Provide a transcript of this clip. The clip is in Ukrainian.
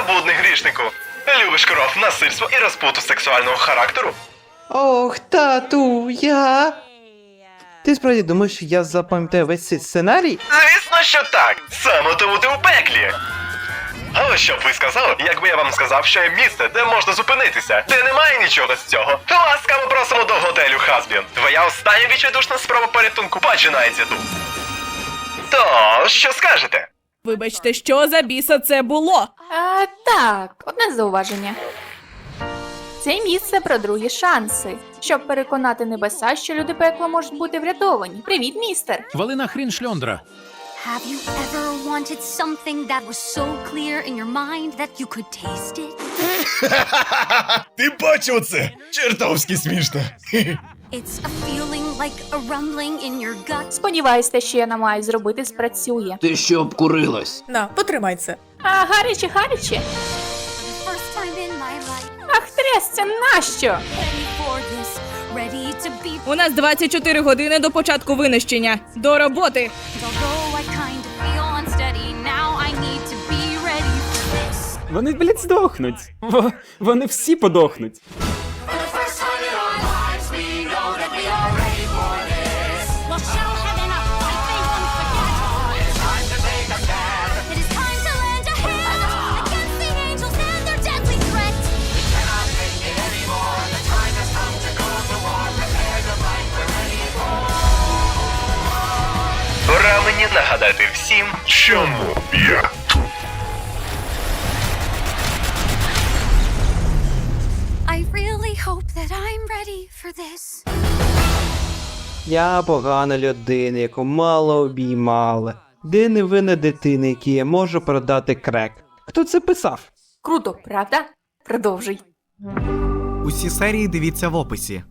Незабудний грішнику. Любиш кров, насильство і розпуту сексуального характеру? Ох, тату, я. Ти справді думаєш, що я запам'ятаю весь цей сценарій? Звісно, що так. Саме тому ти у пеклі. Але що б ви сказали, якби я вам сказав, що є місце, де можна зупинитися, де немає нічого з цього. Ласкаво просимо до готелю Хазбін. Твоя остання відчайдушна спроба порятунку починається тут. То що скажете? Вибачте, що за біса це було? А, так, одне зауваження. Це місце про другі шанси, щоб переконати небеса, що люди пекла можуть бути врятовані. Привіт, містер! Валина хрін шльондра. Have you ever wanted something that was so clear in your mind that you could taste it? Ти бачив це? Чертовськи смішно. It's a feeling like a rumbling in your guts. Сподіваюсь, те, що я намагаюсь зробити, спрацює. Ти що обкурилась? На, потримай це. А гаряче, гаряче. Ах, тряс, це нащо? У нас 24 години до початку винищення. До роботи. Вони, блядь, здохнуть. Вони всі подохнуть. Мені нагадати всім, чому я тут. I really hope that I'm ready for this. Я погана людина, яку мало обіймали. Де невинна дитина, якій я можу продати крек? Хто це писав? Круто, правда? Продовжуй. Усі серії дивіться в описі.